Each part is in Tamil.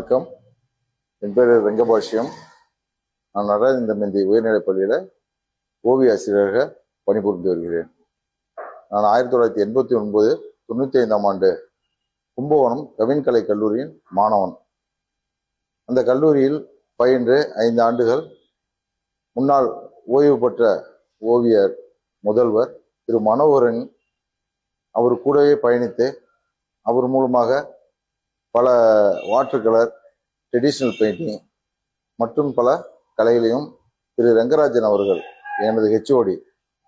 வணக்கம். என் பேர் ரங்கபாஷ்யம் நான் நடராஜந்த மந்தி உயர்நிலைப் பள்ளியில் ஓவிய ஆசிரியராக பணிபுரிந்து வருகிறேன். நான் ஆயிரத்தி தொள்ளாயிரத்தி எண்பத்தி ஒன்பது தொண்ணூற்றி ஐந்தாம் ஆண்டு கும்பகோணம் கவின்கலை கல்லூரியின் மாணவன். அந்த கல்லூரியில் பயின்று ஐந்து ஆண்டுகள் முன்னாள் ஓய்வு பெற்ற ஓவியர் முதல்வர் திரு மனோகரன் அவர் கூடவே பயணித்து அவர் மூலமாக பல வாட்டர் கலர் ட்ரெடிஷ்னல் பெயிண்டிங் மற்றும் பல கலைகளையும் திரு ரங்கராஜன் அவர்கள் எனது ஹெச்ஓடி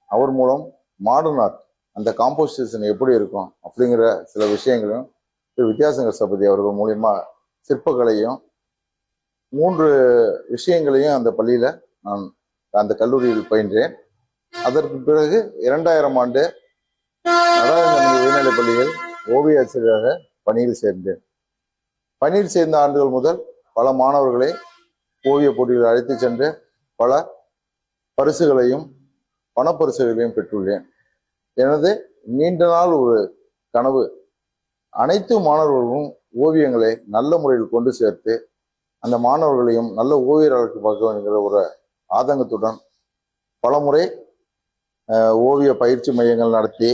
அவர் மூலம் மாடர்ன் ஆர்ட் அந்த காம்போசிஷன் எப்படி இருக்கும் அப்படிங்கிற சில விஷயங்களையும் திரு வித்யாசங்கர் சபதி அவர்கள் மூலியமா சிற்பக்கலையும் மூன்று விஷயங்களையும் அந்த பள்ளியில் நான் அந்த கல்லூரியில் பயின்றேன். அதற்கு பிறகு இரண்டாயிரம் ஆண்டு நடராஜன் உயர்நிலைப் பள்ளியில் ஓவிய ஆசிரியராக பணியில் சேர்ந்தேன். பணியில் சேர்ந்த ஆண்டுகள் முதல் பல மாணவர்களை ஓவிய போட்டியில் அழைத்து சென்று பல பரிசுகளையும் பணப்பரிசுகளையும் பெற்றுள்ளேன். எனது நீண்ட நாள் ஒரு கனவு. அனைத்து மாணவர்களும் ஓவியங்களை நல்ல முறையில் கொண்டு சேர்த்து அந்த மாணவர்களையும் நல்ல ஓவியர்களுக்கு பார்க்க வேண்டுங்கிற ஒரு ஆதங்கத்துடன் பலமுறை ஓவிய பயிற்சி மையங்கள் நடத்தி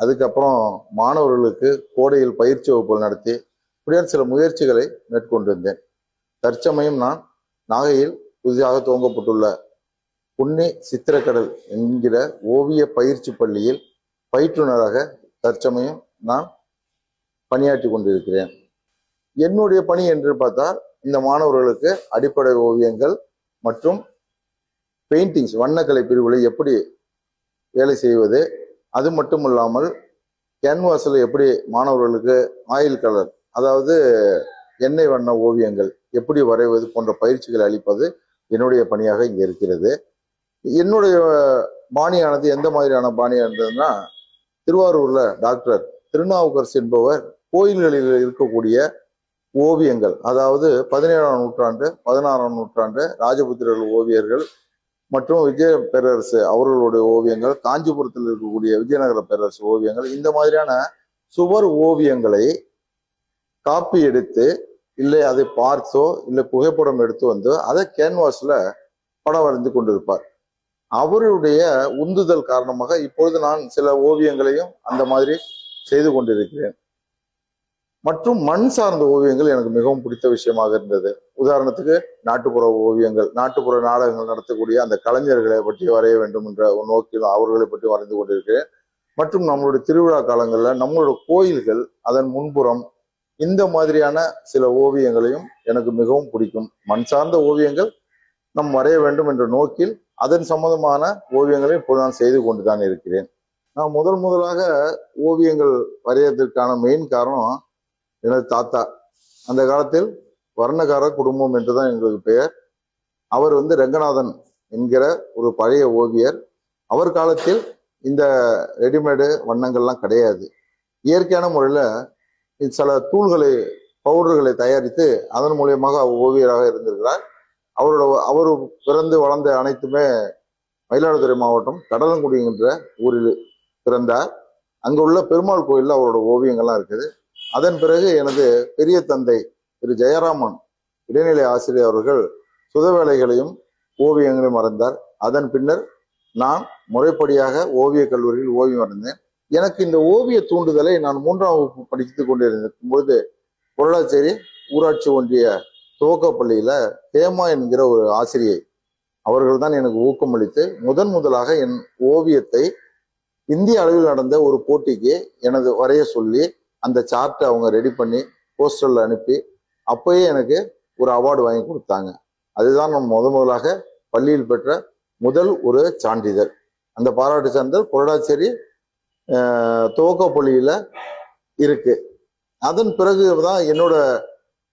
அதுக்கப்புறம் மாணவர்களுக்கு கோடையில் பயிற்சி வகுப்புகள் நடத்தி இப்படியான சில முயற்சிகளை மேற்கொண்டிருந்தேன். தற்சமயம் நான் நாகையில் புதிதாக துவங்கப்பட்டுள்ள புன்னி சித்திரக்கடல் என்கிற ஓவிய பயிற்சி பள்ளியில் பயிற்றுனராக தற்சமயம் நான் பணியாற்றி கொண்டிருக்கிறேன். என்னுடைய பணி என்று பார்த்தால் இந்த மாணவர்களுக்கு அடிப்படை ஓவியங்கள் மற்றும் பெயிண்டிங்ஸ் வண்ணக்கலை பிரிவுகளை எப்படி வேலை செய்வது அது மட்டும் இல்லாமல் கேன்வாஸில் எப்படி மாணவர்களுக்கு ஆயில் கலர் அதாவது எண்ணெய் வண்ண ஓவியங்கள் எப்படி வரைவது போன்ற பயிற்சிகளை அளிப்பது என்னுடைய பணியாக இங்கே இருக்கிறது. என்னுடைய பாணியானது எந்த மாதிரியான பாணியாக இருந்ததுன்னா திருவாரூரில் டாக்டர் திருநாவுக்கரசு என்பவர் கோயில்களில் இருக்கக்கூடிய ஓவியங்கள் அதாவது பதினேழாம் நூற்றாண்டு பதினாறாம் நூற்றாண்டு ராஜபுத்திரர்கள் ஓவியர்கள் மற்றும் விஜய பேரரசு அவர்களுடைய ஓவியங்கள் காஞ்சிபுரத்தில் இருக்கக்கூடிய விஜயநகர பேரரசு ஓவியங்கள் இந்த மாதிரியான சுவர் ஓவியங்களை காப்பி எடுத்து இல்லை அதை பார்த்தோ இல்லை புகைப்படம் எடுத்து வந்து அதை கேன்வாஸில் படம் வரைந்து கொண்டிருப்பார். அவருடைய உந்துதல் காரணமாக இப்பொழுது நான் சில ஓவியங்களையும் அந்த மாதிரி செய்து கொண்டிருக்கிறேன். மற்றும் மண் சார்ந்த ஓவியங்கள் எனக்கு மிகவும் பிடித்த விஷயமாக இருந்தது. உதாரணத்துக்கு நாட்டுப்புற ஓவியங்கள் நாட்டுப்புற நாடகங்கள் நடத்தக்கூடிய அந்த கலைஞர்களை பற்றி வரைய வேண்டும் என்ற ஒரு நோக்கில் அவர்களை பற்றி வரைந்து கொண்டிருக்கிறேன். மற்றும் நம்மளுடைய திருவிழா காலங்களில் நம்மளோட கோயில்கள் அதன் முன்புறம் இந்த மாதிரியான சில ஓவியங்களையும் எனக்கு மிகவும் பிடிக்கும். மண் சார்ந்த ஓவியங்கள் நம் வரைய வேண்டும் என்ற நோக்கில் அதன் சம்பந்தமான ஓவியங்களை இப்போது நான் செய்து கொண்டுதான் இருக்கிறேன். நான் முதல் முதலாக ஓவியங்கள் வரையறதுக்கான மெயின் காரணம் எனது தாத்தா. அந்த காலத்தில் வர்ணகார குடும்பம் என்றுதான் எங்களுக்கு பெயர். அவர் வந்து ரங்கநாதன் என்கிற ஒரு பழைய ஓவியர். அவர் காலத்தில் இந்த ரெடிமேடு வண்ணங்கள்லாம் கிடையாது. இயற்கையான முறையில் சில தூள்களை பவுடர்களை தயாரித்து அதன் மூலியமாக ஓவியராக இருந்திருக்கிறார். அவரோட அவர் பிறந்து வளர்ந்த அனைத்துமே மயிலாடுதுறை மாவட்டம் கடலங்குடி என்ற ஊரில் பிறந்தார். அங்குள்ள பெருமாள் கோயிலில் அவரோட ஓவியங்கள்லாம் இருக்குது. அதன் பிறகு எனது பெரிய தந்தை திரு ஜெயராமன் இடைநிலை ஆசிரியர் அவர்கள் சுதவேலைகளையும் ஓவியங்களையும் மறந்தார். அதன் பின்னர் நான் முறைப்படியாக ஓவியக் கல்லூரியில் ஓவியம் வரைந்தேன் எனக்கு இந்த ஓவிய தூண்டுதலை நான் மூன்றாம் வகுப்பு படித்து கொண்டிருக்கும் பொழுது பொருளாச்சேரி ஊராட்சி ஒன்றிய துவக்கப்பள்ளியில ஹேமா என்கிற ஒரு ஆசிரியை அவர்கள் தான் எனக்கு ஊக்கமளித்து முதன் முதலாக என் ஓவியத்தை இந்திய அளவில் நடந்த ஒரு போட்டிக்கு எனது வரைய சொல்லி அந்த சார்ட்டை அவங்க ரெடி பண்ணி போஸ்டரில் அனுப்பி அப்பயே எனக்கு ஒரு அவார்டு வாங்கி கொடுத்தாங்க. அதுதான் நான் முத முதலாக பள்ளியில் பெற்ற முதல் ஒரு சான்றிதழ். அந்த பாராட்டு சான்றிதழ் கொரடாச்சேரி துவக்கப்பள்ளியில இருக்கு. அதன் பிறகு தான் என்னோட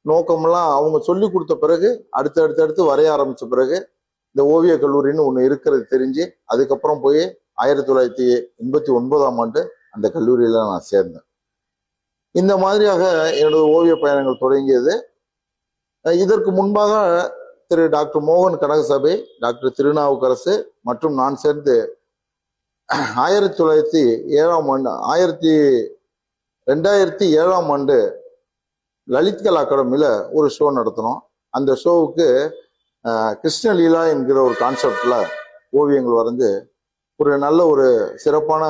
நோக்கமெல்லாம் அவங்க சொல்லி கொடுத்த பிறகு அடுத்து அடுத்து அடுத்து வரைய ஆரம்பித்த பிறகு இந்த ஓவிய கல்லூரின்னு ஒன்று இருக்கிறது தெரிஞ்சு அதுக்கப்புறம் போய் ஆயிரத்தி தொள்ளாயிரத்தி எண்பத்தி ஒன்பதாம் ஆண்டு அந்த கல்லூரியில் நான் சேர்ந்தேன். இந்த மாதிரியாக என்னோட ஓவிய பயணங்கள் தொடங்கியது. இதற்கு முன்பாக திரு டாக்டர் மோகன் கனகசபை டாக்டர் திருநாவுக்கரசு மற்றும் நான் சேர்ந்து ஆயிரத்தி தொள்ளாயிரத்தி ஏழாம் ஆண்டு ஆயிரத்தி ரெண்டாயிரத்தி ஏழாம் ஆண்டு லலித் கலா அகாடமியில் ஒரு ஷோ நடத்தினோம். அந்த ஷோவுக்கு கிருஷ்ணலீலா என்கிற ஒரு கான்செப்டில் ஓவியங்கள் வரைஞ்சு ஒரு நல்ல ஒரு சிறப்பான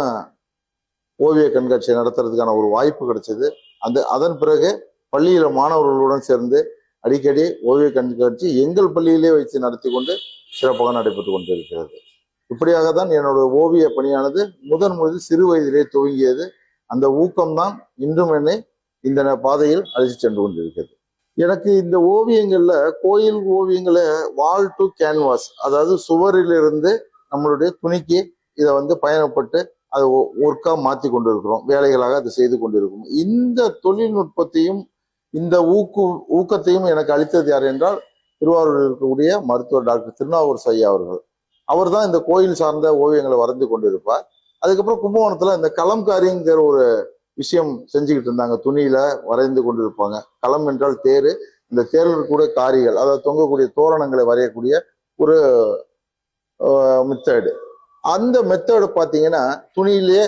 ஓவிய கண்காட்சியை நடத்துறதுக்கான ஒரு வாய்ப்பு கிடைச்சது. அந்த அதன் பிறகு பள்ளியில் மாணவர்களுடன் சேர்ந்து அடிக்கடி ஓவிய கண்காட்சி எங்கள் பள்ளியிலே வைத்து நடத்தி கொண்டு சிறப்பாக நடைபெற்று கொண்டிருக்கிறது. இப்படியாக தான் என்னோட ஓவிய பணியானது முதன் முதல் சிறு வயதிலே துவங்கியது. அந்த ஊக்கம்தான் இன்றும் என்னை இந்த ந- பாதையில் அழைத்து சென்று கொண்டிருக்கிறது. எனக்கு இந்த ஓவியங்களில் கோயில் ஓவியங்களை வால் டு கேன்வாஸ் அதாவது சுவரிலிருந்து நம்மளுடைய துணிக்கு இதை வந்து பயணப்பட்டு அதை ஒர்க்காக மாற்றி கொண்டு இருக்கிறோம் வேலைகளாக அதை செய்து கொண்டிருக்கிறோம். இந்த தொழில்நுட்பத்தையும் இந்த ஊக்கு ஊக்கத்தையும் எனக்கு அளித்தது யார் என்றால் திருவாரூரில் இருக்கக்கூடிய மருத்துவர் டாக்டர் திருநாவூர் சையா அவர்கள். அவர் தான் இந்த கோயில் சார்ந்த ஓவியங்களை வரைந்து கொண்டிருப்பார். அதுக்கப்புறம் கும்பகோணத்துல இந்த கலம்காரிங்கிற ஒரு விஷயம் செஞ்சுக்கிட்டு இருந்தாங்க. துணியில வரைந்து கொண்டிருப்பாங்க. களம் என்றால் தேரு. இந்த தேரில் இருக்கக்கூடிய காரிகள் அதாவது தொங்கக்கூடிய தோரணங்களை வரையக்கூடிய ஒரு மெத்தேடு. அந்த மெத்தேடு பார்த்தீங்கன்னா துணியிலேயே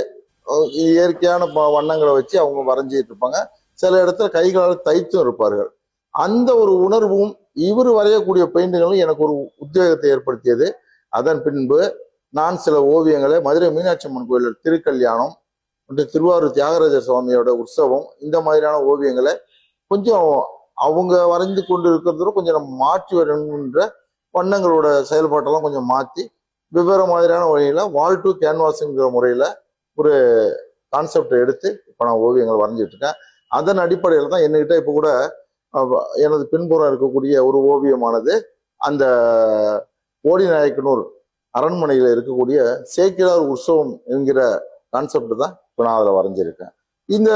இயற்கையான வண்ணங்களை வச்சு அவங்க வரைஞ்சிட்டு இருப்பாங்க. சில இடத்துல கைகளால் தைத்தும் இருப்பார்கள். அந்த ஒரு உணர்வும் இவர் வரையக்கூடிய பெயிண்டுகளும் எனக்கு ஒரு உத்வேகத்தை ஏற்படுத்தியது. அதன் பின்பு நான் சில ஓவியங்களை மதுரை மீனாட்சி அம்மன் கோயிலில் திருக்கல்யாணம் மற்றும் திருவாரூர் தியாகராஜ சுவாமியோட உற்சவம் இந்த மாதிரியான ஓவியங்களை கொஞ்சம் அவங்க வரைந்து கொண்டு இருக்கிறதோட கொஞ்சம் நம்ம மாற்றி வரணுன்ற வண்ணங்களோட செயல்பாட்டெல்லாம் கொஞ்சம் மாற்றி வெவ்வேறு மாதிரியான வழியில் வால் டு கேன்வாஸுங்கிற முறையில் ஒரு கான்செப்டை எடுத்து இப்போ நான் ஓவியங்கள் வரைஞ்சிட்டு இருக்கேன் அதன் அடிப்படையில் தான் என்கிட்ட இப்போ கூட எனது பின்புறம் இருக்கக்கூடிய ஒரு ஓவியமானது அந்த ஓடிநாயக்கனூர் அரண்மனையில் இருக்கக்கூடிய சேக்கிழார் உற்சவம் என்கிற கான்செப்ட் தான் இப்போ நான் அதில் வரைஞ்சிருக்கேன். இந்த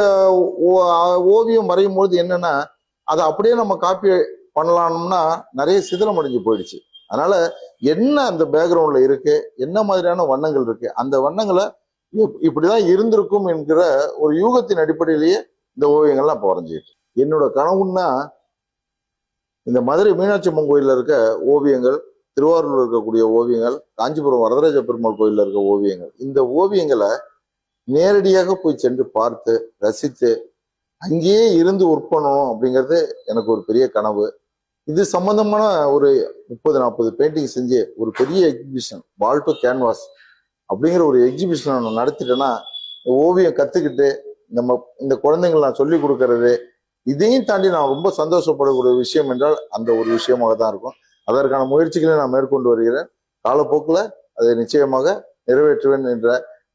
ஓ- ஓவியம் வரையும் பொழுது என்னன்னா அதை அப்படியே நம்ம காப்பி பண்ணலாம்னா நிறைய சிதிலம் அடைஞ்சு போயிடுச்சு. அதனால என்ன அந்த பேக்ரவுண்ட்ல இருக்கு என்ன மாதிரியான வண்ணங்கள் இருக்கு அந்த வண்ணங்களை இப்- இப்படிதான் இருந்திருக்கும் என்கிற ஒரு யூகத்தின் அடிப்படையிலேயே இந்த ஓவியங்கள்லாம் இப்போ வரைஞ்சிருக்கு என்னோட கனவுன்னா இந்த மதுரை மீனாட்சி அம்மன் கோயிலில் இருக்க ஓவியங்கள் திருவாரூரில் இருக்கக்கூடிய ஓவியங்கள் காஞ்சிபுரம் வரதராஜ பெருமாள் கோயிலில் இருக்க ஓவியங்கள். இந்த ஓவியங்களை நேரடியாக போய் சென்று பார்த்து ரசித்து அங்கேயே இருந்து ஒர்க் பண்ணணும் அப்படிங்கிறது எனக்கு ஒரு பெரிய கனவு. இது சம்பந்தமான ஒரு முப்பது நாற்பது பெயிண்டிங் செஞ்சு ஒரு பெரிய எக்ஸிபிஷன் வால் டு கேன்வாஸ் அப்படிங்கிற ஒரு எக்ஸிபிஷன் நான் நடத்திட்டேன்னா ஓவியம் கற்றுக்கிட்டு நம்ம இந்த குழந்தைங்களை நான் சொல்லி கொடுக்கறது இதையும் தாண்டி நான் ரொம்ப சந்தோஷப்படக்கூடிய விஷயம் என்றால் அந்த ஒரு விஷயமாக தான் இருக்கும். அதற்கான முயற்சிகளை நான் மேற்கொண்டு வருகிறேன். காலப்போக்கில் அதை நிச்சயமாக நிறைவேற்றுவேன் என்ற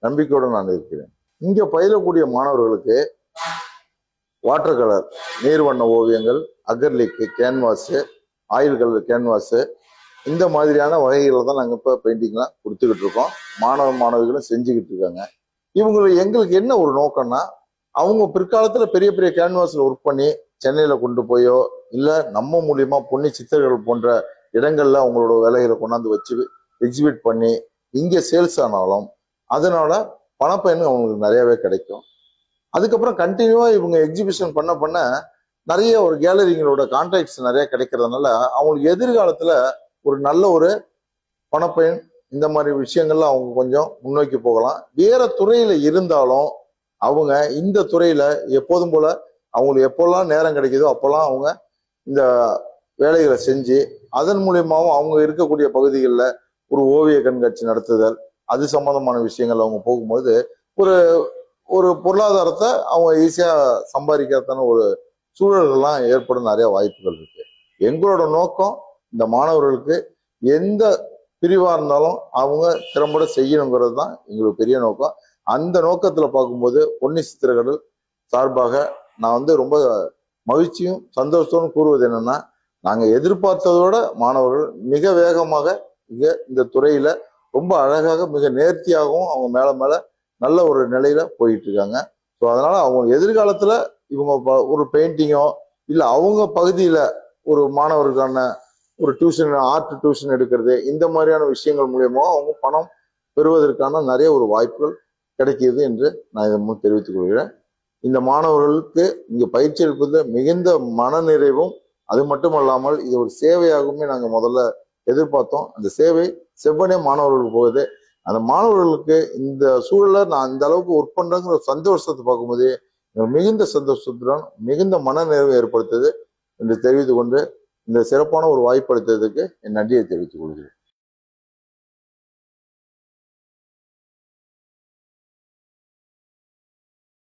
நம்பிக்கையோடு நான் இருக்கிறேன். இங்கே பயிலக்கூடிய மாணவர்களுக்கு வாட்டர் கலர் நீர்வண்ண ஓவியங்கள் acrylic canvas oil colour canvas இந்த மாதிரியான வகைகளை தான் நாங்கள் இப்போ பெயிண்டிங்லாம் கொடுத்துக்கிட்டு இருக்கோம். மாணவ மாணவிகளும் செஞ்சுக்கிட்டு இருக்காங்க. இவங்க எங்களுக்கு என்ன ஒரு நோக்கம்னா அவங்க பிற்காலத்தில் பெரிய பெரிய கேன்வாஸில் ஒர்க் பண்ணி சென்னையில் கொண்டு போயோ இல்லை நம்ம மூலியமாக பொன்னி சித்தர்கள் போன்ற இடங்கள்ல அவங்களோட வேலைகளை கொண்டாந்து வச்சு எக்ஸிபிட் பண்ணி இங்கே சேல்ஸ் ஆனாலும் அதனால பணப்பயன் அவங்களுக்கு நிறையவே கிடைக்கும். அதுக்கப்புறம் கண்டினியூவா இவங்க எக்ஸிபிஷன் பண்ண பண்ண நிறைய ஒரு கேலரிங்களோட கான்டாக்ட்ஸ் நிறைய கிடைக்கிறதுனால அவங்களுக்கு எதிர்காலத்துல ஒரு நல்ல ஒரு பணப்பயன் இந்த மாதிரி விஷயங்கள்ல அவங்க கொஞ்சம் முன்னோக்கி போகலாம். வேற துறையில இருந்தாலும் அவங்க இந்த துறையில எப்போதும் போல அவங்களுக்கு எப்போல்லாம் நேரம் கிடைக்குதோ அப்போல்லாம் அவங்க இந்த வேலைகளை செஞ்சு அதன் மூலியமாகவும் அவங்க இருக்கக்கூடிய பகுதிகளில் ஒரு ஓவிய கண்காட்சி நடத்துதல் அது சம்பந்தமான விஷயங்கள் அவங்க போகும்போது ஒரு ஒரு பொருளாதாரத்தை அவங்க ஈஸியாக சம்பாதிக்கிறதான ஒரு சூழல்கள்லாம் ஏற்படும் நிறைய வாய்ப்புகள் இருக்கு. எங்களோட நோக்கம் இந்த மாணவர்களுக்கு எந்த பிரிவாக இருந்தாலும் அவங்க திறம்பட செய்யணுங்கிறது தான் எங்களுக்கு பெரிய நோக்கம். அந்த நோக்கத்தில் பார்க்கும்போது பொன்னி சித்திரக்கடல் சார்பாக நான் வந்து ரொம்ப மகிழ்ச்சியும் சந்தோஷத்தோடும் கூறுவது என்னன்னா நாங்கள் எதிர்பார்த்ததோட மாணவர்கள் மிக வேகமாக மிக இந்த துறையில ரொம்ப அழகாக மிக நேர்த்தியாகவும் அவங்க மேல மேல நல்ல ஒரு நிலையில போயிட்டு இருக்காங்க ஸோ அதனால அவங்க எதிர்காலத்துல இவங்க ப- ஒரு பெயிண்டிங்கோ இல்லை அவங்க பகுதியில ஒரு மாணவருக்கான ஒரு டியூஷன் ஆர்ட் டியூஷன் எடுக்கிறது இந்த மாதிரியான விஷயங்கள் மூலியமா அவங்க பணம் பெறுவதற்கான நிறைய ஒரு வாய்ப்புகள் கிடைக்கிறது என்று நான் இதன் மூலம் தெரிவித்துக் கொள்கிறேன். இந்த மாணவர்களுக்கு இங்கே பயிற்சி அளிப்பது மிகுந்த மனநிறைவும் அது மட்டுமல்லாமல் இது ஒரு சேவையாகவுமே நாங்கள் முதல்ல எதிர்பார்த்தோம். அந்த சேவை செவ்வனே மாணவர்களுக்கு போகுது. அந்த மாணவர்களுக்கு இந்த சூழலை நான் இந்த அளவுக்கு ஒர்க் பண்ணுறேங்கிற சந்தோஷத்தை பார்க்கும்போது மிகுந்த சந்தோஷத்துடன் மிகுந்த மனநிறைவு ஏற்படுத்தது என்று தெரிவித்து கொண்டு இந்த சிறப்பான ஒரு வாய்ப்பு அளித்ததுக்கு என் நன்றியை தெரிவித்துக் கொள்கிறேன்.